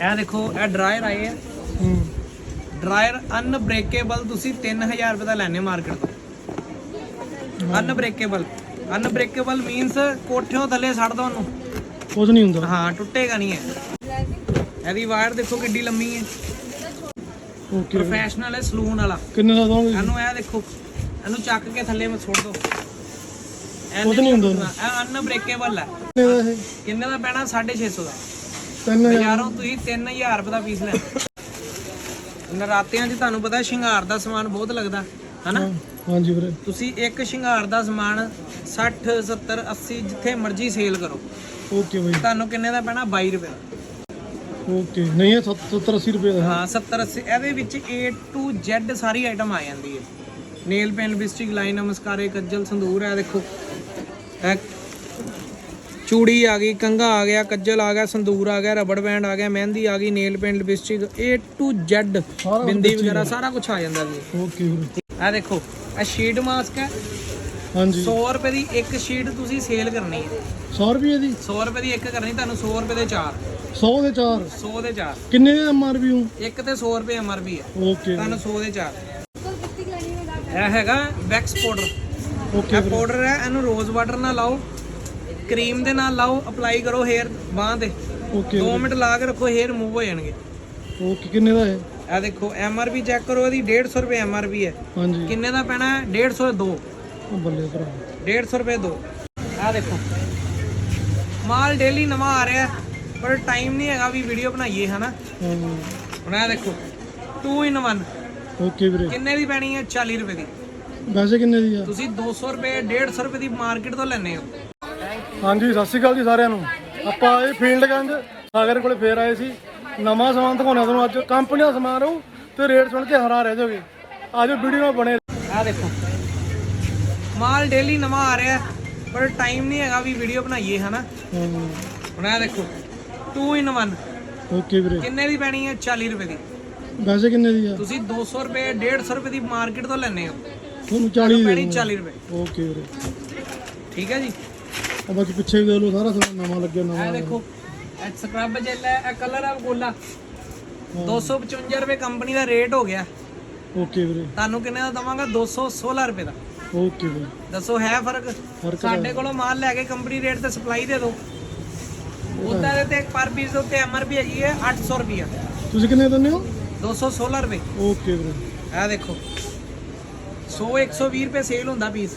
ਇਹ ਦੇਖੋ ਇਹ ਡਰਾਇਰ ਆਏ ਆ। ਹੂੰ। ਡਰਾਇਰ ਅਨਬ੍ਰੇਕੇਬਲ ਤੁਸੀਂ 3000 ਰੁਪਏ ਦਾ ਲੈਣੇ ਮਾਰਕੀਟ ਤੋਂ। ਅਨਬ੍ਰੇਕੇਬਲ ਅਨਬ੍ਰੇਕੇਬਲ ਮੀਨਸ ਕੋਠਿਓਂ ਥੱਲੇ ਛੱਡ ਦੋ ਉਹਨੂੰ। ਕੁਝ ਨਹੀਂ ਹੁੰਦਾ। ਹਾਂ ਟੁੱਟੇਗਾ ਨਹੀਂ ਹੈ ਇਹਦੀ ਵਾਇਰ ਦੇਖੋ ਕਿੱਡੀ ਲੰਮੀ ਹੈ। ਓਕੇ ਪ੍ਰੋਫੈਸ਼ਨਲ ਹੈ ਸਲੂਨ ਵਾਲਾ। ਕਿੰਨੇ ਦਾ ਦੋਗੇ ਇਹਨੂੰ ਇਹ ਦੇਖੋ ਇਹਨੂੰ ਚੱਕ ਕੇ ਥੱਲੇ ਮੈਂ ਸੁੱਟ ਦੋ ਕੁਝ ਨਹੀਂ ਹੁੰਦਾ। ਇਹ ਅਨਬ੍ਰੇਕੇਬਲ ਹੈ। ਕਿੰਨੇ ਦਾ ਪੈਣਾ? 650 ਦਾ। ਬਾਜ਼ਾਰੋਂ ਤੁਸੀਂ 3000 ਰੁਪਏ ਦਾ ਪੀਸ ਲੈ ਨਰਾਤਿਆਂ 'ਚ ਤੁਹਾਨੂੰ ਪਤਾ ਸ਼ਿੰਗਾਰ ਦਾ ਸਮਾਨ ਬਹੁਤ ਲੱਗਦਾ ਹਨਾ? ਹਾਂਜੀ ਵੀਰੇ। ਤੁਸੀਂ ਇੱਕ ਸ਼ਿੰਗਾਰ ਦਾ ਸਮਾਨ 60 70 80 ਜਿੱਥੇ ਮਰਜ਼ੀ ਸੇਲ ਕਰੋ। ਓਕੇ ਬਾਈ। ਤੁਹਾਨੂੰ ਕਿੰਨੇ ਦਾ ਪੈਣਾ? 22 ਰੁਪਏ ਓਕੇ। ਨਹੀਂ ਇਹ 70 80 ਰੁਪਏ ਦਾ। ਹਾਂ 70 80 ਇਹਦੇ ਵਿੱਚ A to Z ਸਾਰੀ ਆਈਟਮ ਆ ਜਾਂਦੀ ਹੈ। ਨੇਲ ਪੈਨ ਲਿਪਸਟਿਕ ਲਾਈਨ ਨਮਸਕਾਰੇ ਕੱਜਲ ਸੰਦੂਰ ਹੈ ਦੇਖੋ। ਇਹ ਚੂੜੀ ਆ ਗਈ ਕੰਗਾ ਆ ਗਿਆ ਕੱਜਲ ਆ ਗਿਆ ਸੰਦੂਰ ਆ ਗਿਆ ਰਬੜ ਬੈਂਡ ਆ ਗਿਆ ਮਹਿੰਦੀ ਆ ਗਈ nail paint lipstick A to Z ਬਿੰਦੀ ਵਗੈਰਾ ਸਾਰਾ ਕੁਝ ਆ ਜਾਂਦਾ ਜੀ। ਓਕੇ ਵੀਰੇ ਇਹ ਦੇਖੋ ਇਹ ਸ਼ੀਟ ਮਾਸਕ ਹੈ। ਹਾਂਜੀ। 100 ਰੁਪਏ ਦੀ ਇੱਕ ਸ਼ੀਟ ਤੁਸੀਂ ਸੇਲ ਕਰਨੀ ਹੈ। 100 ਰੁਪਏ ਦੀ? 100 ਰੁਪਏ ਦੀ ਇੱਕ ਕਰਨੀ ਤੁਹਾਨੂੰ 100 ਰੁਪਏ ਦੇ ਚਾਰ। 100 ਦੇ 4 100 ਦੇ ਚਾਰ। ਕਿੰਨੇ ਦਾ ਐਮਆਰਪੀ ਹੂੰ? ਇੱਕ ਤੇ 100 ਰੁਪਏ ਐਮਆਰਪੀ ਹੈ। ਓਕੇ। ਤੁਹਾਨੂੰ 100 ਦੇ ਚਾਰ। ਇਹ ਹੈਗਾ ਵੈਕਸ ਪਾਊਡਰ ਓਕੇ ਇਹ ਪਾਊਡਰ ਹੈ ਇਹਨੂੰ ਰੋਜ਼ ਵਾਟਰ ਨਾਲ ਲਾਓ। ਕਰੀਮ ਦੇ ਨਾਲ ਲਾਓ ਅਪਲਾਈ ਕਰੋ ਹੇਅਰ ਬਾਹਾਂ ਤੇ। ਓਕੇ 2 ਮਿੰਟ ਲਾ ਕੇ ਰੱਖੋ ਹੇਅਰ ਮੂਵ ਹੋ ਜਾਣਗੇ। ਓਕੇ ਕਿੰਨੇ ਦਾ ਹੈ ਇਹ ਦੇਖੋ ਐਮਆਰਪੀ ਚੈੱਕ ਕਰੋ ਇਹਦੀ 150 ਰੁਪਏ ਐਮਆਰਪੀ ਹੈ। ਹਾਂਜੀ। ਕਿੰਨੇ ਦਾ ਪੈਣਾ? ਹੈ 150 ਦੋ। ਉਹ ਬੱਲੇ ਭਰਾ। 150 ਰੁਪਏ ਦੋ। ਆ ਦੇਖੋ। ਮਾਲ ਡੇਲੀ ਨਵਾਂ ਆ ਰਿਹਾ ਪਰ ਟਾਈਮ ਨਹੀਂ ਹੈਗਾ ਵੀ ਵੀਡੀਓ ਬਣਾਈਏ ਹਨਾ? ਹਾਂ ਹੁਣ ਇਹ ਦੇਖੋ 2 ਇਨ 1 ਓਕੇ ਵੀਰੇ। ਕਿੰਨੇ ਦੀ ਪੈਣੀ ਹੈ? 40 ਰੁਪਏ ਦੀ। ਵੈਸੇ ਕਿੰਨੇ ਦੀ ਆ? ਤੁਸੀਂ 200 ਰੁਪਏ 150 ਰੁਪਏ ਦੀ ਮਾਰਕੀਟ ਤੋਂ ਲੈਣੇ ਹੋ। ਹਾਂਜੀ ਸਤਿ ਸ਼੍ਰੀ ਅਕਾਲ ਜੀ ਸਾਰਿਆਂ ਨੂੰ। ਆਪਾਂ ਇਹ ਫੀਲਡ ਗੰਜ ਸਾਗਰ ਕੋਲੇ ਫੇਰ ਆਏ ਸੀ। ਨਵਾਂ ਸਮਾਨ ਦਿਖਾਉਣਾ ਤੁਹਾਨੂੰ ਅੱਜ। ਕੰਪਨੀ ਦਾ ਸਮਾਨ ਰਹੂ ਤੇ ਰੇਟ ਸੁਣ ਕੇ ਹੈਰਾਨ ਰਹਿ ਜਾਓਗੇ। ਆਜੋ ਵੀਡੀਓ ਨਾਲ ਬਣੇ ਆ ਦੇਖੋ। ਮਾਲ ਡੇਲੀ ਨਵਾਂ ਆ ਰਿਹਾ ਪਰ ਟਾਈਮ ਨਹੀਂ ਹੈਗਾ ਵੀ ਵੀਡੀਓ ਬਣਾਈਏ ਹਨਾ? ਹੁਣ ਇਹ ਦੇਖੋ 2 ਇਨ 1 ਓਕੇ ਵੀਰੇ। ਕਿੰਨੇ ਦੀ ਪੈਣੀ ਹੈ 40 ਰੁਪਏ ਦੀ। ਵੈਸੇ ਕਿੰਨੇ ਦੀ ਆ? ਤੁਸੀਂ 200 ਰੁਪਏ 150 ਰੁਪਏ ਦੀ ਮਾਰਕੀਟ ਤੋਂ ਲੈਣੇ ਹੋ। ਤੁਹਾਨੂੰ 40 ਦੀ ਪੈਣੀ ਦੇ 40 ਰੁਪਏ। ਓਕੇ ਵੀਰੇ। ਠੀਕ ਹੈ ਜੀ? ਆ ਬਾਕੀ ਪਿੱਛੇ ਵੀ ਦੇਖ ਲਓ ਸਾਰਾ ਸਮਾਨ ਨਵਾਂ ਲੱਗਿਆ ਇਹ ਨਵਾਂ ਦੇਖੋ ਇਹ ਸਕਰਬ ਜੈਲ ਹੈ ਇਹ ਕਲਰ ਹੈ। ਗੋਲਾ 255 ਰੁਪਏ ਕੰਪਨੀ ਦਾ ਰੇਟ ਹੋ ਗਿਆ। ਓਕੇ ਵੀਰੇ। ਤੁਹਾਨੂੰ ਕਿੰਨੇ ਦਾ ਦਵਾਂਗਾ? 216 ਰੁਪਏ ਦਾ। ਓਕੇ ਵੀਰੇ। ਦੱਸੋ ਹੈ ਫ਼ਰਕ? ਫ਼ਰਕ ਸਾਡੇ ਕੋਲੋਂ ਮਾਲ ਲੈ ਕੇ ਕੰਪਨੀ ਰੇਟ ਤੇ ਸਪਲਾਈ ਦੇ ਦਿਓ। ਉਹਦਾ ਦੇ ਤੇ ਪਰ ਪੀਸ ਦੇ ਉੱਤੇ ਐਮਆਰਪੀ ਹੈਗੀ ਹੈ 800 ਰੁਪਿਆ ਤੁਸੀਂ ਕਿੰਨੇ ਦਿੰਦੇ ਹੋ? 216 ਰੁਪਏ। ਓਕੇ ਵੀਰੇ। ਇਹ ਦੇਖੋ 100 120 ਰੁਪਏ ਸੇਲ ਹੁੰਦਾ ਪੀਸ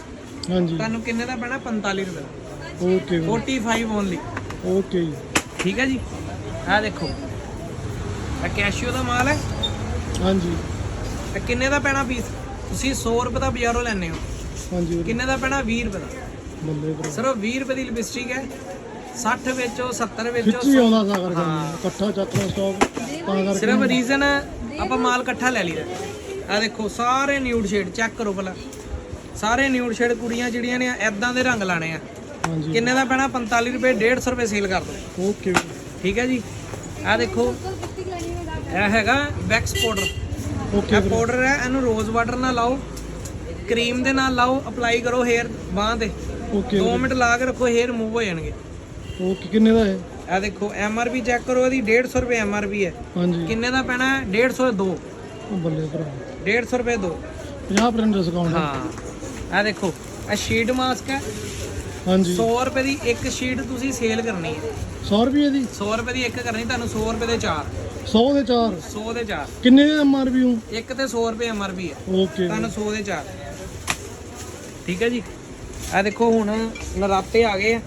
ਹਾਂਜੀ। ਤੁਹਾਨੂੰ ਕਿੰਨੇ ਦਾ ਪੈਣਾ? 45 ਰੁਪਏ ਦਾ। ਓਕੇ ਵੀਰੇ 45 ਓਨਲੀ ਓਕੇ ਜੀ। ਠੀਕ ਹੈ ਜੀ? ਇਹ ਦੇਖੋ। ਇਹ ਕੈਸ਼ੀਓ ਦਾ ਮਾਲ ਹੈ। ਹਾਂਜੀ। ਇਹ ਕਿੰਨੇ ਦਾ ਪੈਣਾ ਪੀਸ ਤੁਸੀਂ 100 ਰੁਪਏ ਦਾ ਬਾਜ਼ਾਰੋਂ ਲੈਣੇ ਹੋ। ਹਾਂਜੀ ਵੀਰੇ। ਕਿੰਨੇ ਦਾ ਪੈਣਾ? 20 ਰੁਪਏ ਦਾ। ਬੱਲੇ ਵੀਰੇ। ਸਿਰਫ 20 ਰੁਪਏ ਦੀ ਲਿਪਸਟਿਕ ਹੈ। 60 ਵਿੱਚੋਂ 70 ਵਿੱਚੋਂ ਖਿੱਚੀ ਆਉਂਦਾ ਸਾਗਰ ਕਰਨੀ ਇਕੱਠਾ ਚੱਕਣਾ ਸਟਾਕ ਤਾਂ ਕਰਕੇ ਸਿਰਫ ਰੀਜ਼ਨ ਆਪਾਂ ਮਾਲ ਇਕੱਠਾ ਲੈ ਲਈਦਾ। ਆ ਦੇਖੋ ਸਾਰੇ ਨਿਊਡ ਸ਼ੇਡ ਚੈੱਕ ਕਰੋ ਪਹਿਲਾਂ। ਸਾਰੇ ਨਿਊਡ ਸ਼ੇਡ ਕੁੜੀਆਂ ਜਿਹੜੀਆਂ ਨੇ ਐਦਾਂ ਦੇ ਰੰਗ ਲਾਣੇ ਆ। ਕਿੰਨੇ ਦਾ ਪੈਣਾ? 45 ਰੁਪਏ 150 ਰੁਪਏ ਸੇਲ ਕਰ ਦੋ ਓਕੇ ਠੀਕ ਹੈ ਜੀ? ਆ ਦੇਖੋ। ਇਹ ਹੈਗਾ ਵੈਕਸ ਪਾਊਡਰ ਓਕੇ ਇਹ ਪਾਊਡਰ ਹੈ ਇਹਨੂੰ ਰੋਜ਼ ਵਾਟਰ ਨਾਲ ਲਾਓ। ਕਰੀਮ ਦੇ ਨਾਲ ਲਾਓ ਅਪਲਾਈ ਕਰੋ ਹੇਅਰ ਬਾਹਾਂ ਤੇ। ਓਕੇ 2 ਮਿੰਟ ਲਾ ਕੇ ਰੱਖੋ ਹੇਅਰ ਮੂਵ ਹੋ ਜਾਣਗੇ। ਓਕੇ ਕਿੰਨੇ ਦਾ ਹੈ ਇਹ ਦੇਖੋ ਐਮਆਰਪੀ ਚੈੱਕ ਕਰੋ ਇਹਦੀ 150 ਰੁਪਏ ਐਮਆਰਪੀ ਹੈ। ਹਾਂਜੀ। ਕਿੰਨੇ ਦਾ ਪੈਣਾ? ਹੈ 150 ਦੋ। ਉਹ ਬੱਲੇ ਭਰਾ। 150 ਰੁਪਏ ਦੋ। 50% ਡਿਸਕਾਊਂਟ ਹਾਂ। ਇਹ ਦੇਖੋ ਇਹ ਸ਼ੀਟ ਮਾਸਕ ਹੈ। ਹਾਂਜੀ। 100 ਰੁਪਏ ਦੀ ਇੱਕ ਸ਼ੀਟ ਤੁਸੀਂ ਸੇਲ ਕਰਨੀ ਹੈ। 100 ਰੁਪਏ ਦੀ? 100 ਰੁਪਏ ਦੀ ਇੱਕ ਕਰਨੀ ਤੁਹਾਨੂੰ 100 ਰੁਪਏ ਦੇ ਚਾਰ। 100 ਦੇ 4 100 ਦੇ ਚਾਰ। ਕਿੰਨੇ ਦਾ ਐਮਆਰਪੀ ਹੂੰ? ਇੱਕ ਤੇ 100 ਰੁਪਏ ਐਮਆਰਪੀ ਹੈ। ਓਕੇ ਤੁਹਾਨੂੰ 100 ਦੇ ਚਾਰ। ਠੀਕ ਹੈ ਜੀ? ਇਹ ਦੇਖੋ ਹੁਣ ਨਰਾਤੇ ਆ ਗਏ ਆ।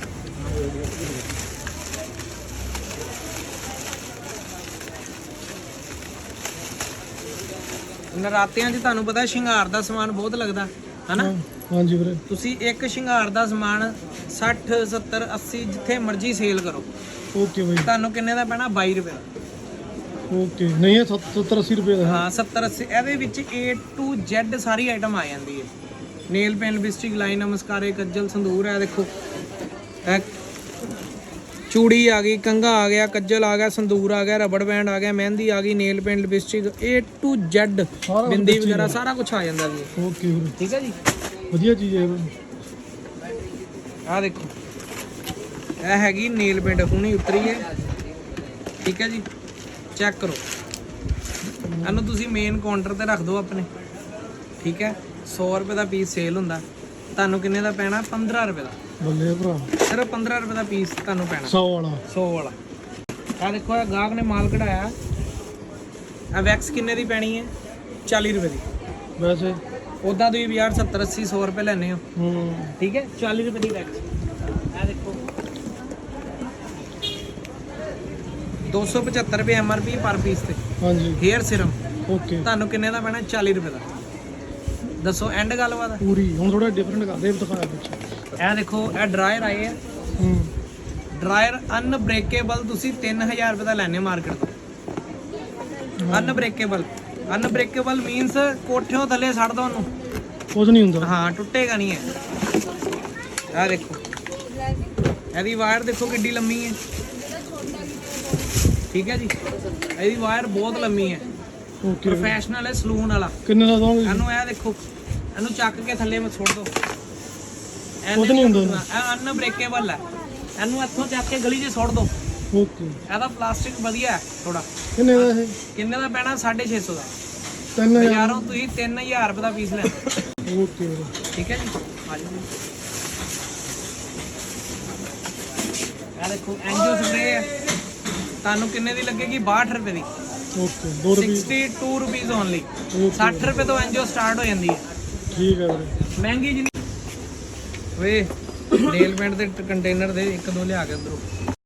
ਨਰਾਤਿਆਂ 'ਚ ਤੁਹਾਨੂੰ ਪਤਾ ਸ਼ਿੰਗਾਰ ਦਾ ਸਮਾਨ ਬਹੁਤ ਲੱਗਦਾ ਹਨਾ? ਹਾਂਜੀ ਵੀਰੇ। ਤੁਸੀਂ ਇੱਕ ਸ਼ਿੰਗਾਰ ਦਾ ਸਮਾਨ 60 70 80 ਜਿੱਥੇ ਮਰਜ਼ੀ ਸੇਲ ਕਰੋ। ਓਕੇ ਬਾਈ। ਤੁਹਾਨੂੰ ਕਿੰਨੇ ਦਾ ਪੈਣਾ? 22 ਰੁਪਏ ਦਾ। ਓਕੇ। ਨਹੀਂ ਇਹ 70 80 ਰੁਪਏ ਦਾ ਹੈ। ਹਾਂ 70 80 ਇਹਦੇ ਵਿੱਚ A to Z ਸਾਰੀ ਆਈਟਮ ਆ ਜਾਂਦੀ ਹੈ। ਨੇਲ ਪੈਨ ਲਿਪਸਟਿਕ ਲਾਈਨ ਨਮਸਕਾਰੇ ਕੱਜਲ ਸੰਦੂਰ ਹੈ ਦੇਖੋ। ਇਹ ਚੂੜੀ ਆ ਗਈ ਕੰਗਾ ਆ ਗਿਆ ਕੱਜਲ ਆ ਗਿਆ ਸੰਦੂਰ ਆ ਗਿਆ ਰਬੜ ਬੈਂਡ ਆ ਗਿਆ ਮਹਿੰਦੀ ਆ ਗਈ nail paint lipstick A to Z ਬਿੰਦੀ ਵਗੈਰਾ ਸਾਰਾ ਕੁਝ ਆ ਜਾਂਦਾ ਜੀ। ਓਕੇ ਵੀਰੇ। ਠੀਕ ਹੈ ਜੀ? ਵਧੀਆ ਚੀਜ਼ ਹੈ। ਆਹ ਦੇਖੋ। ਇਹ ਹੈਗੀ ਨੇਲ ਪੈਂਟ ਹੁਣੀ ਉਤਰੀ ਹੈ। ਠੀਕ ਹੈ ਜੀ। ਚੈੱਕ ਕਰੋ। ਇਹਨੂੰ ਤੁਸੀਂ ਮੇਨ ਕਾਊਂਟਰ ਤੇ ਰੱਖ ਦਿਓ ਆਪਣੇ। ਠੀਕ ਹੈ। 100 ਰੁਪਏ ਦਾ ਪੀਸ ਸੇਲ ਹੁੰਦਾ। ਤੁਹਾਨੂੰ ਕਿੰਨੇ ਦਾ ਪੈਣਾ? 15 ਰੁਪਏ ਦਾ। ਬੱਲੇ ਭਰਾ। ਸਿਰਫ 15 ਰੁਪਏ ਦਾ ਪੀਸ ਤੁਹਾਨੂੰ ਪੈਣਾ। 100 ਵਾਲਾ। 100 ਵਾਲਾ। ਆ ਦੇਖੋ ਇਹ ਗਾਹਕ ਨੇ ਮਾਲ ਕਢਾਇਆ। ਆ ਵੈਕਸ ਕਿੰਨੇ ਦੀ ਪੈਣੀ ਹੈ? 40 ਰੁਪਏ ਦੀ। ਵੈਸੇ ਉਦਾਂ ਤੁਸੀਂ ਵੀ ਯਾਰ 70 80 100 ਰੁਪਏ ਲੈਣੇ ਹੋ। ਹੂੰ। ਠੀਕ ਹੈ? 40 ਰੁਪਏ ਦੀ ਵੈਕਸ ਆ ਦੇਖੋ। 275 ਰੁਪਏ ਐਮਆਰਪੀ ਪਰ ਪੀਸ ਤੇ। ਹਾਂਜੀ। ਹੇਅਰ ਸਿਰਮ ਓਕੇ ਤੁਹਾਨੂੰ ਕਿੰਨੇ ਦਾ ਪੈਣਾ? 40 ਰੁਪਏ ਦਾ। ਦੱਸੋ ਐਂਡ ਗੱਲਬਾਤ? ਪੂਰੀ। ਹੁਣ ਥੋੜਾ ਡਿਫਰੈਂਟ ਕਰਦੇ ਦਿਖਾਇਆ ਪਿੱਛੇ ਇਹ ਦੇਖੋ ਇਹ ਡਰਾਇਰ ਆਏ ਆ। ਹੂੰ। ਡਰਾਇਰ ਅਨਬ੍ਰੇਕੇਬਲ ਤੁਸੀਂ 3000 ਰੁਪਏ ਦਾ ਲੈਣੇ ਮਾਰਕੀਟ ਤੋਂ। ਅਨਬ੍ਰੇਕੇਬਲ ਅਨਬ੍ਰੇਕੇਬਲ ਮੀਨਸ ਕੋਠਿਓਂ ਥੱਲੇ ਛੱਡ ਦੋ ਉਹਨੂੰ। ਕੁਝ ਨਹੀਂ ਹੁੰਦਾ। ਹਾਂ ਟੁੱਟੇਗਾ ਨਹੀਂ ਹੈ ਆ ਦੇਖੋ। ਇਹਦੀ ਵਾਇਰ ਦੇਖੋ ਕਿੱਡੀ ਲੰਮੀ ਹੈ। ਠੀਕ ਹੈ ਜੀ। ਇਹਦੀ ਵਾਇਰ ਬਹੁਤ ਲੰਮੀ ਹੈ। ਓਕੇ ਪ੍ਰੋਫੈਸ਼ਨਲ ਹੈ ਸਲੂਨ ਵਾਲਾ। ਕਿੰਨੇ ਦਾ ਦੋਗੇ ਇਹਨੂੰ ਇਹ ਦੇਖੋ। ਇਹਨੂੰ ਚੱਕ ਕੇ ਥੱਲੇ ਮੈਂ ਸੁੱਟ ਦੋ। ਕੁਝ ਨਹੀਂ ਹੁੰਦਾ। ਇਹ ਅਨਬ੍ਰੇਕੇਬਲ ਹੈ। ਇਹਨੂੰ ਇੱਥੋਂ ਚੱਕ ਕੇ ਗਲੀ 'ਚ ਸੁੱਟ ਦੋ। ਓਕੇ। ਇਹਦਾ ਪਲਾਸਟਿਕ ਵਧੀਆ ਹੈ ਥੋੜਾ ਕਿੰਨੇ ਦਾ ਇਹ? ਕਿੰਨੇ ਦਾ ਪੈਣਾ? 650 ਦਾ। 3000 ਬਾਜ਼ਾਰੋਂ ਤੁਸੀਂ 3000 ਰੁਪਏ ਦਾ ਪੀਸ ਲੈਣਾ। ਓਕੇ। ਠੀਕ ਹੈ ਜੀ? ਆ ਜਾਓ। ਜੀ। ਇਹ ਦੇਖੋ ਐਂਜੋ ਸਪਰੇ ਹੈ ਤੁਹਾਨੂੰ ਕਿੰਨੇ ਦੀ ਲੱਗੇਗੀ? 62 ਰੁਪਏ ਦੀ। ਓਕੇ 2 ਰੁਪਏ। 62 ਰੁਪੀਸ ਓਨਲੀ ਓਕੇ। 60 ਰੁਪਏ ਤੋਂ ਐਂਜੋ ਸਟਾਰਟ ਹੋ ਜਾਂਦੀ ਹੈ। ਠੀਕ ਹੈ ਵੀਰੇ। ਮਹਿੰਗੀ ਜਿੰਨੀ ਵੇ ਨੇਲ ਪੈਂਟ ਦੇ ਕੰਟੇਨਰ ਦੇ ਇੱਕ ਦੋ ਲਿਆ ਕੇ ਅੰਦਰੋਂ।